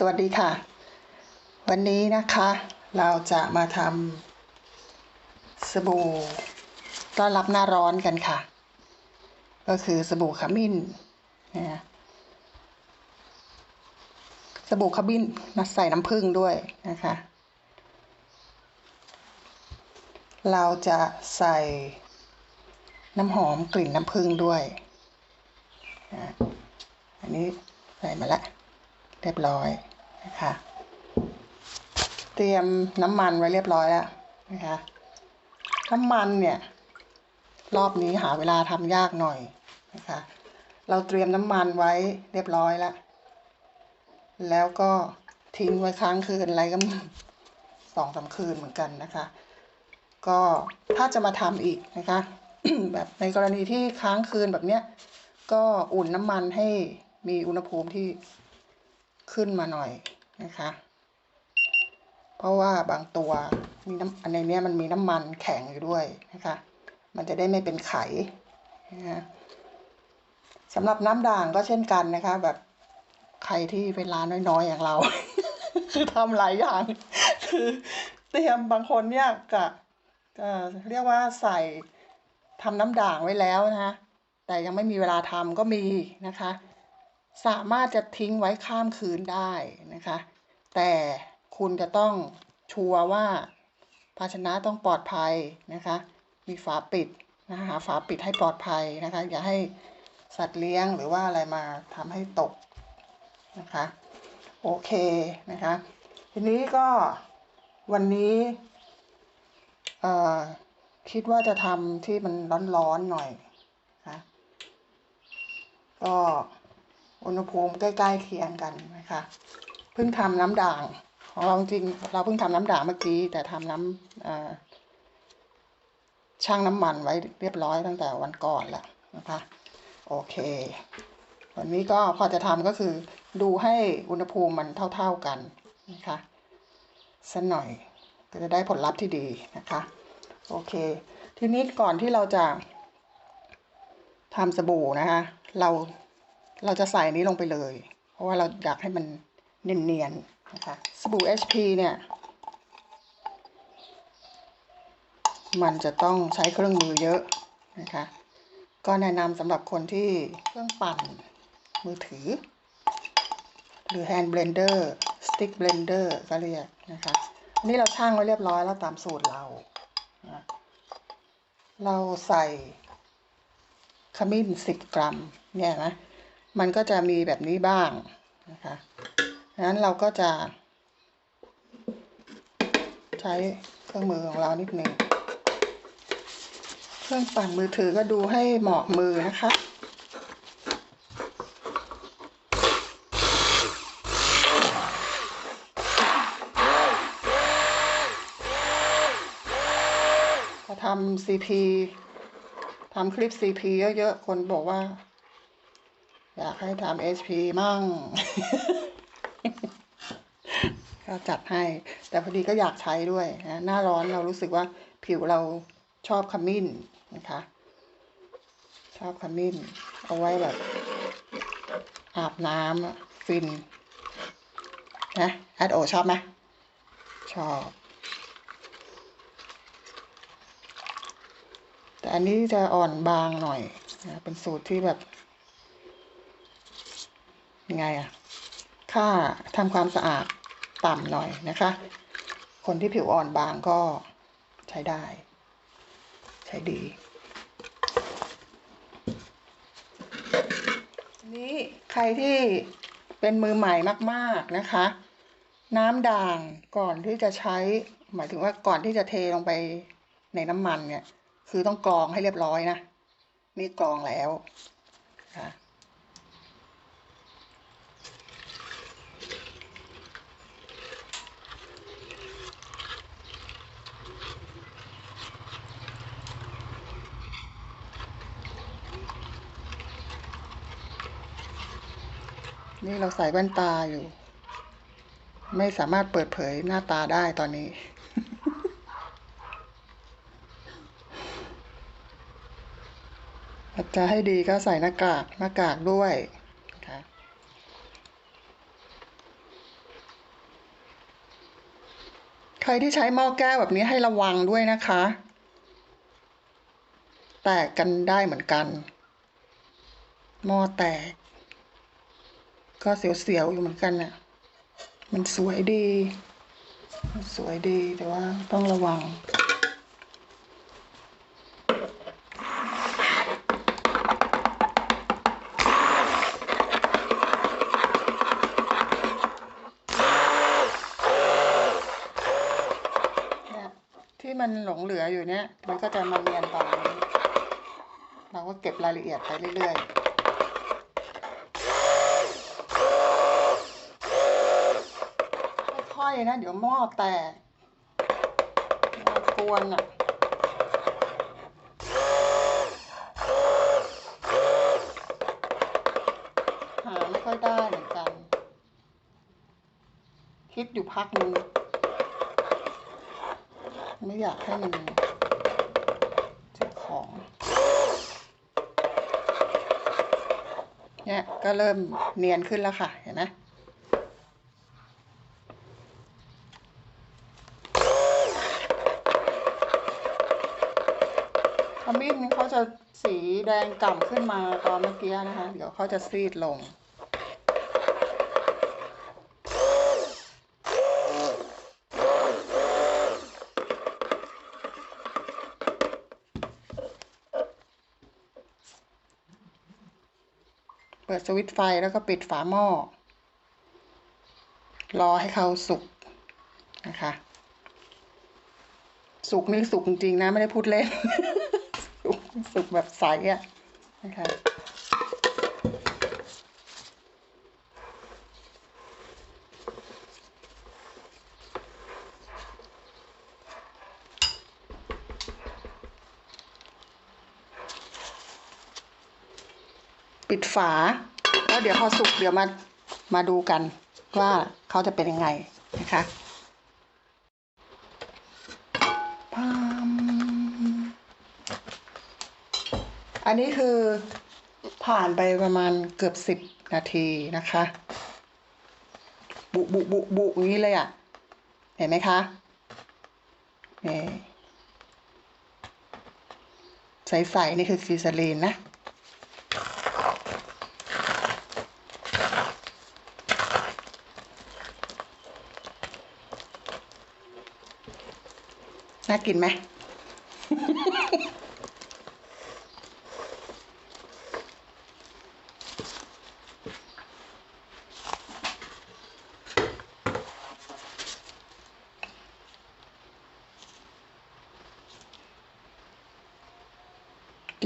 สวัสดีค่ะ วันนี้นะคะเราจะมาทำสบู่ต้อนรับหน้าร้อนกันค่ะ ก็คือสบู่ขมิ้นนะฮะสบู่ขมิ้นมาใส่น้ำผึ้งด้วยนะคะ เราจะใส่น้ำหอมกลิ่นน้ำผึ้งด้วยนะอันนี้ใส่มาแล้ว รียบร้อยนะคะเตรียมน้ำมันไว้เรียบร้อยแล้วนะคะน้ำมันเนี่ยรอบนี้หาเวลาทำยากหน่อยนะคะเราเตรียมน้ำมันไว้เรียบร้อยแล้ว แล้วก็ทิ้งไว้ค้างคืนอะไรก็สองสามคืนเหมือนกันนะคะ ก็ถ้าจะมาทำอีกนะคะ แบบในกรณีที่ค้างคืนแบบเนี้ยก็อุ่นน้ำมันให้มีอุณหภูมิที่ ขึ้นมาหน่อยนะคะ เพราะว่าบางตัวมีน้ำอันในนี้มันมีน้ำมันแข็งอยู่ด้วยนะคะ มันจะได้ไม่เป็นไขนะคะสำหรับน้ำด่างก็เช่นกันนะคะ แบบใครที่เป็นร้านน้อยๆอย่างเรา คือทำหลายอย่าง คือเตรียมบางคนเนี่ยกะเอ่อเรียกว่าใส่ทำน้ำด่างไว้แล้วนะคะแต่ยังไม่มีเวลาทำก็มีนะคะ สามารถจะทิ้งไว้ข้ามคืนได้นะคะ แต่คุณจะต้องชัวร์ว่า ภาชนะต้องปลอดภัยนะคะ มีฝาปิดนะคะหาฝาปิดให้ปลอดภัยนะคะ อย่าให้สัตว์เลี้ยงหรือว่าอะไรมาทำให้ตกนะคะ โอเคนะคะ ทีนี้ก็วันนี้เอ่อคิดว่าจะทำที่มันร้อนๆหน่อยนะคะก็ อุณหภูมิใกล้ๆเคียงกันนะคะเพิ่งทำน้ำด่างของเราจริงเราเพิ่งทำน้ำด่างเมื่อกี้ แต่ทำน้ำเอ่อช่างน้ำมันไว้เรียบร้อยตั้งแต่วันก่อนแล้วนะคะโอเค วันนี้ก็พอจะทำก็คือดูให้อุณหภูมิมันเท่า ๆกันนะคะสักหน่อยก็จะได้ผลลัพธ์ที่ดีนะคะโอเค ทีนี้ก่อนที่เราจะทำสบู่นะคะ เรา เราจะใส่นี้ลงไปเลย เพราะว่าเราอยากให้มันเนียนๆนะคะสบู่ HP เนี่ย มันจะต้องใช้เครื่องมือเยอะนะคะ ก็แนะนำสำหรับคนที่เครื่องปั่นมือถือ หรือ hand blender stick blender ก็เรียกนะคะอันนี้เราช่างไว้เรียบร้อยแล้วตามสูตรเรานะเราใส่ขมิ้นสิบกรัม เนี่ยนะ มันก็จะมีแบบนี้บ้างนะคะดังนั้นเราก็จะ ใช้เครื่องมือของเรานิดนึงเครื่องปั่นมือถือก็ดูให้เหมาะมือนะคะพอทำซีพีทำคลิปซีพีเยอะๆ คนบอกว่า อยากให้ทำเอชพีมั่ง ก็จัดให้ แต่พอดีก็อยากใช้ด้วยนะหน้าร้อนเรารู้สึกว่าผิวเราชอบขมิ้นนะคะ ชอบขมิ้น เอาไว้แบบ อาบน้ำฟิน นะแอดโอชอบไหมชอบ แต่อันนี้จะอ่อนบางหน่อยนะเป็นสูตรที่แบบ ยังไงอะค่าทำความสะอาดต่ำหน่อยนะคะ คนที่ผิวอ่อนบางก็ใช้ได้ ใช้ดี นี้ใครที่เป็นมือใหม่มากๆนะคะ น้ำด่างก่อนที่จะใช้ หมายถึงว่าก่อนที่จะเทลงไปในน้ำมันเนี่ย คือต้องกรองให้เรียบร้อยนะ นี่กรองแล้วค่ะ นี่เราใส่แว่นตาอยู่ ไม่สามารถเปิดเผยหน้าตาได้ตอนนี้ จะให้ดีก็ใส่หน้ากากหน้ากากด้วยนะคะใครที่ใช้หม้อแก้วแบบนี้ให้ระวังด้วยนะคะ แตกกันได้เหมือนกันหม้อแตก ก็เสียวๆอยู่เหมือนกันน่ะ มันสวยดี สวยดีแต่ว่าต้องระวังที่มันหลงเหลืออยู่เนี่ยมันก็จะมาเนียนตอนนี้เราก็เก็บรายละเอียดไปเรื่อยๆ ค่อยๆ นะ เดี๋ยวหม้อแตกกวนอะหาไม่ค่อยได้เหมือนกัน คิดอยู่พักนึงไม่อยากให้มันเจ็บของเนี่ยก็เริ่มเนียนขึ้นแล้วค่ะ เห็นไหม ขมิ้นเขาจะสีแดงก่ำขึ้นมาตอนเมื่อกี้นะคะ เดี๋ยวเขาจะซีดลง เปิดสวิตช์ไฟแล้วก็ปิดฝาหม้อ รอให้เขาสุกนะคะ สุกนี่สุกจริงๆนะ ไม่ได้พูดเล่น สุกแบบใสอะนะคะปิดฝา แล้วเดี๋ยวพอสุกเดี๋ยวมามาดูกันว่าเขาจะเป็นยังไงนะคะ อันนี้คือผ่านไปประมาณเกือบสิบนาทีนะคะ บุบุบุบุอย่างนี้เลยอะ่ะ เห็นไหมคะนี่ใสๆนี่คือฟีซาลีนนะน่ากินไหม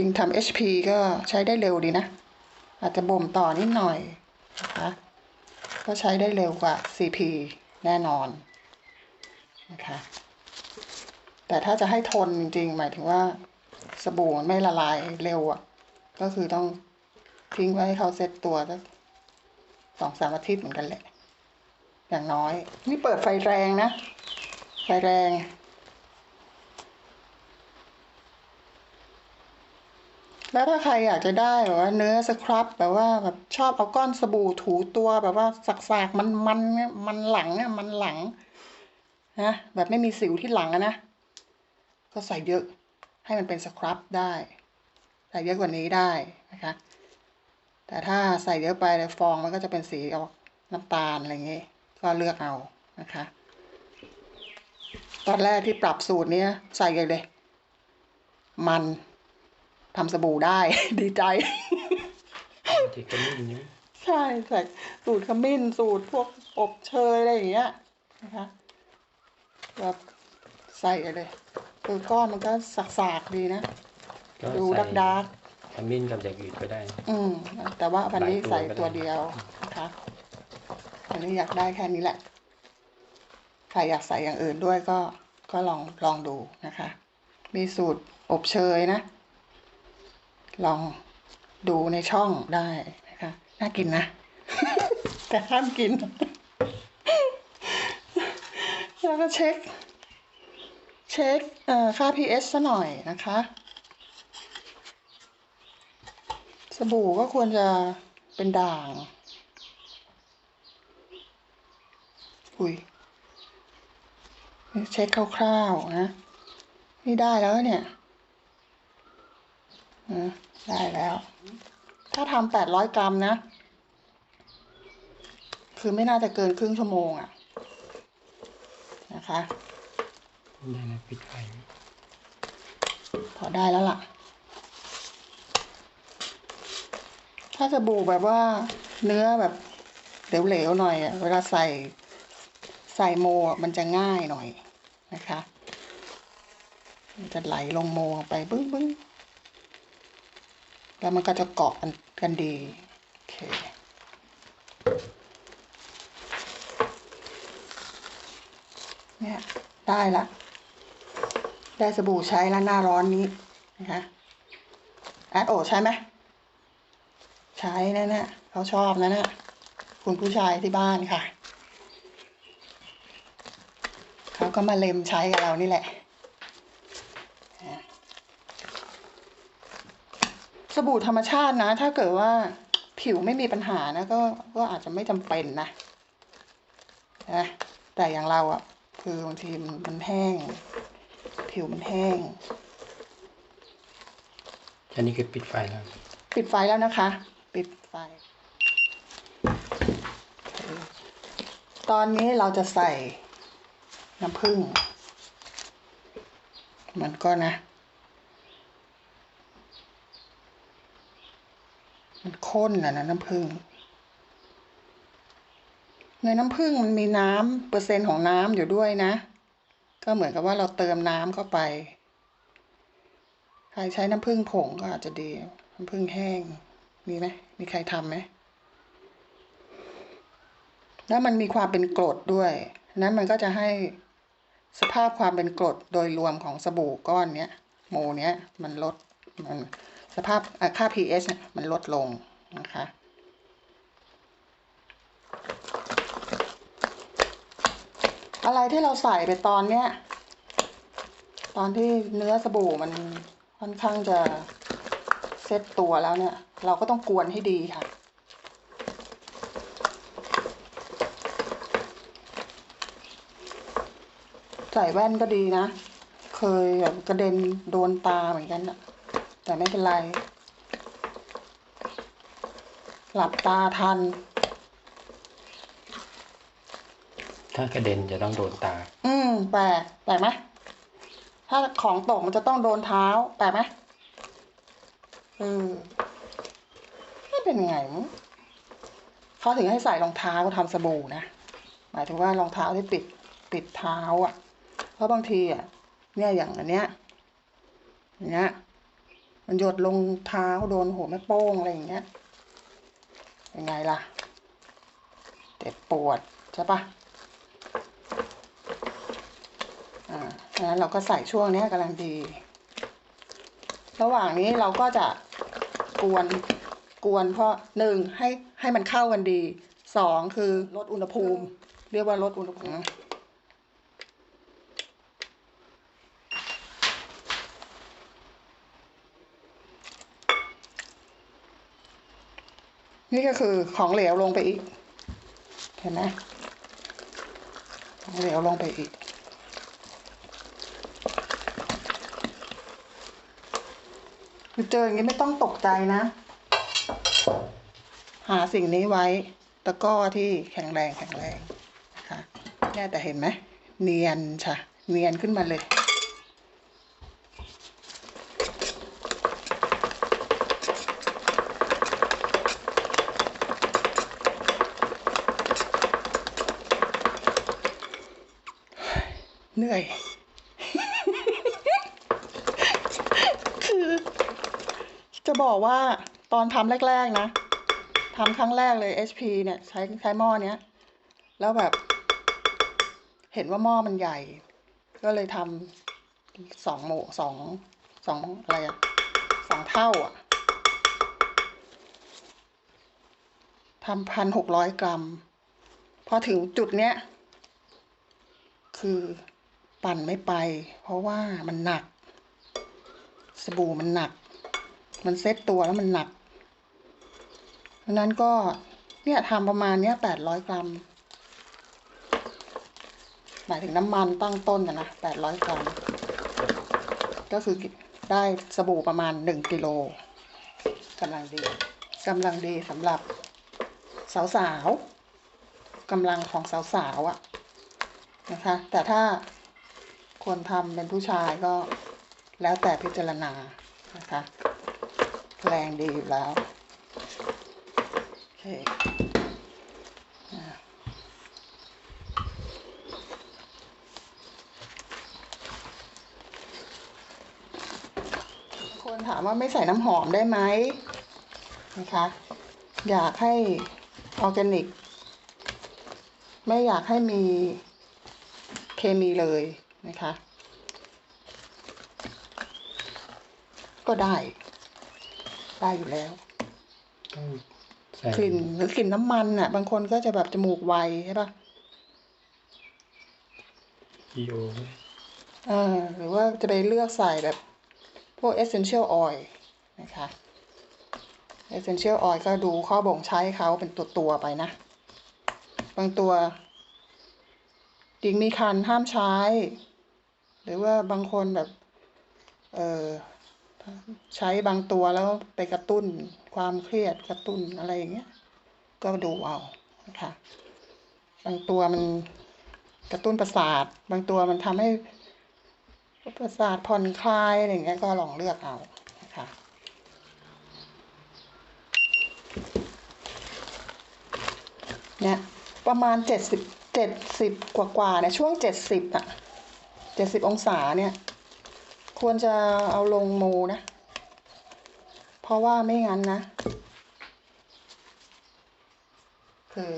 จริงทำ HP ก็ใช้ได้เร็วดีนะ อาจจะบ่มต่อนิดหน่อยนะคะก็ใช้ได้เร็วกว่า CP แน่นอนนะคะแต่ถ้าจะให้ทนจริง หมายถึงว่าสบู่มันไม่ละลายเร็วอะ ก็คือต้องทิ้งไว้ให้เขาเซ็ตตัวสักสองสามอาทิตย์เหมือนกันแหละ อย่างน้อย นี่เปิดไฟแรงนะ ไฟแรง แล้วถ้าใครอยากจะได้แบบว่าเนื้อสครับ แบบว่าแบบชอบเอาก้อนสบู่ถูตัวแบบว่าสักๆมันมันมันหลังอะมันหลังนะแบบไม่มีสิวที่หลังอะนะก็ใส่เยอะให้มันเป็นสครับได้ใส่เยอะกว่านี้ได้นะคะ แต่ถ้าใส่เยอะไปแล้วฟองมันก็จะเป็นสีออกน้ำตาลอะไรอย่างงี้ก็เลือกเอานะคะ ตอนแรกที่ปรับสูตรเนี้ยใส่เลยเลย มัน ทำสบู่ได้ ดีใจที่กระมิ่นนี้ใช่ใส่สูตรขมิ้นสูตรพวกอบเชยอะไรอย่างเงี้ยนะคะแบบใส่เลยคือก้อนมันก็สักๆดีนะก็ดูใส่ดักดาร์กขมิ้นกับอย่างอื่นก็ได้ อืมแต่ว่าวันนี้หลายตัวใส่ตัวก็ได้เดียวนะคะอันนี้อยากได้แค่นี้แหละใครอยากใส่อย่างอื่นด้วยก็ก็ลองลองดูนะคะ มีสูตรอบเชยนะ ลองดูในช่องได้นะคะ น่ากินนะ แต่ห้ามกิน แล้วก็เช็ค เช็คค่า pH ซะหน่อยนะคะ สบู่ก็ควรจะเป็นด่าง อุ้ยเช็คคร่าวๆนะ นี่ได้แล้วเนี่ยอะ ได้แล้ว ถ้าทำแปดร้อยกรัมนะ คือไม่น่าจะเกินครึ่งชั่วโมงอะนะคะได้นะปิดไฟพอได้แล้วล่ะ ถ้าจะบูแบบว่าเนื้อแบบเหลวๆหน่อยอะเวลาใส่ใส่โมอะมันจะง่ายหน่อยนะคะ มันจะไหลลงโมลงไปบึ้งบึ้ง แล้วมันก็จะเกาะกันดี โอเคเนี่ยได้ละ ได้สบู่ใช้แล้วหน้าร้อนนี้นะคะแอดโอใช้ไหมใช้นะเนี่ยเขาชอบนะเนี่ยคุณผู้ชายที่บ้านค่ะ เขาก็มาเล็มใช้กับเรานี่แหละ บู่ธรรมชาตินะ ถ้าเกิดว่าผิวไม่มีปัญหานะก็ก็อาจจะไม่จำเป็นนะนะแต่อย่างเราอะ่ะคือบางทีมันมันแห้ง ผิวมันแห้ง อันนี้คือปิดไฟแล้ว ปิดไฟแล้วนะคะ ปิดไฟ ตอนนี้เราจะใส่น้ำผึ้งมันก็นะ มัน ข้นนะนะน้ำผึ้งในน้ำผึ้งมันมีน้ำเปอร์เซ็นต์ของน้ำอยู่ด้วยนะ ก็เหมือนกับว่าเราเติมน้ำเข้าไป ใครใช้น้ำผึ้งผงก็อาจจะดี น้ำผึ้งแห้ง มีไหมมีใครทำไหมแล้วมันมีความเป็นกรดด้วย นั้นมันก็จะให้สภาพความเป็นกรดโดยรวมของสบู่ก้อนเนี้ยโมเนี้ยมันลดมันสภาพค่า pH มันลดลง นะคะ อะไรที่เราใส่ไปตอนเนี้ย ตอนที่เนื้อสบู่มันค่อนข้างจะเซ็ตตัวแล้วเนี่ย เราก็ต้องกวนให้ดีค่ะใส่แว่นก็ดีนะ เคยแบบกระเด็นโดนตาเหมือนกันอะแต่ไม่เป็นไร หลับตาทัน ถ้ากระเด็นจะต้องโดนตา อืมแปลกแปลกไหมถ้าของตกมันจะต้องโดนเท้าแปลกไหมเออไม่เป็นไงมั้งเขาถึงให้ใส่รองเท้าทำสบู่นะหมายถึงว่ารองเท้าที่ปิดปิดเท้า อะ เพราะบางทีอะ เนี่ยอย่างอันเนี้ยอย่างเงี้ยมันหยดลงเท้าโดนหัวแม่โป้งอะไรอย่างเงี้ย ยังไงล่ะเจ็บปวดใช่ปะอ่าดังนั้นเราก็ใส่ช่วงนี้กำลังดี ระหว่างนี้เราก็จะกวนกวนเพราะหนึ่งให้ให้มันเข้ากันดีสองคือลดอุณหภูมิ เรียกว่าลดอุณหภูมิ นี่ก็คือของเหลวลงไปอีก เห็นไหมของเหลวลงไปอีกคือเจออย่างนี้ไม่ต้องตกใจนะ หาสิ่งนี้ไว้ ตะก้อที่แข็งแรงแข็งแรงนะคะเนี่แต่เห็นไหม เนียนช่ะ เนียนขึ้นมาเลย เหนื่อย คือ จะบอก ว่าตอนทำแรก ๆ นะทำครั้งแรกเลย HP เนี่ยใช้ใช้หม้อเนี้ย แล้วแบบ เห็นว่าหม้อมันใหญ่ ก็เลยทำสองโมสองสองอะไรอะสองเท่าอะทำพันหกร้อยกรัม พอถึงจุดเนี้ย คือปั่นไม่ไป เพราะว่ามันหนัก สบู่มันหนัก มันเซ็ตตัวแล้วมันหนักดังนั้นก็เนี่ยทำประมาณเนี้ยแปดร้อยกรัม หมายถึงน้ำมันตั้งต้นนะนะแปดร้อยกรัม ก็คือได้สบู่ประมาณหนึ่งกิโลกำลังดีกำลังดีสำหรับสาวๆกำลังของสาวๆอะนะคะ แต่ถ้าคนทำเป็นผู้ชายก็แล้วแต่พิจารณานะคะ แรงดีอยู่แล้ว โอเคคนถามว่าไม่ใส่น้ำหอมได้ไหมนะคะ อยากให้ออร์แกนิก ไม่อยากให้มีเคมีเลยนะคะ ก็ได้ ได้อยู่แล้วต้องใส่กลิ่นหรือกลิ่นน้ำมันอะ บางคนก็จะแบบจมูกไวใช่ปะอีโอเออหรือว่าจะไปเลือกใส่แบบพวก essential oil นะคะ essential oil ก็ดูข้อบ่งใช้เขาเป็นตัวตัวๆไปนะ บางตัวหญิงมีคันห้ามใช้ หรือว่าบางคนแบบ เออ ใช้บางตัวแล้วไปกระตุ้นความเครียดกระตุ้นอะไรอย่างเงี้ย ก็ดูเอานะคะบางตัวมันกระตุ้นประสาท บางตัวมันทำให้ประสาทผ่อนคลายอะไรอย่างเงี้ยก็ลองเลือกเอานะคะเนี่ยประมาณเจ็ดสิบเจ็ดสิบกว่าๆเนี่ยช่วงเจ็ดสิบอะเจ็ดสิบองศาเนี่ย ควรจะเอาลงมูนะ เพราะว่าไม่งั้นนะ คือ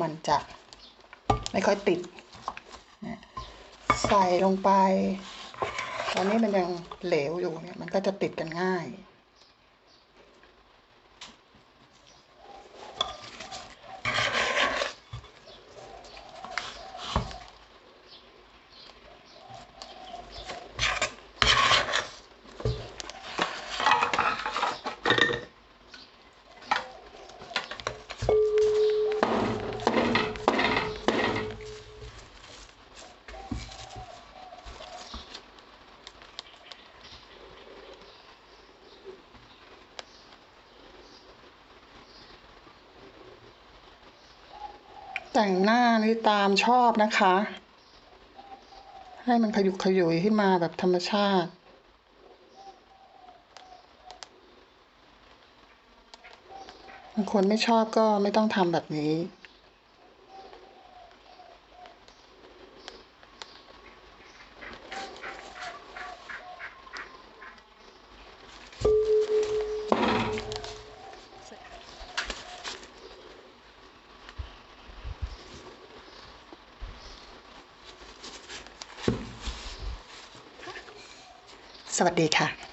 มันจะไม่ค่อยติด ใส่ลงไป ตอนนี้มันยังเหลวอยู่เนี่ย มันก็จะติดกันง่าย แต่งหน้านี่ตามชอบนะคะ ให้มันขยุกขยุยขึ้นมาแบบธรรมชาติ บางคนไม่ชอบก็ไม่ต้องทำแบบนี้ วัสดีค่ะ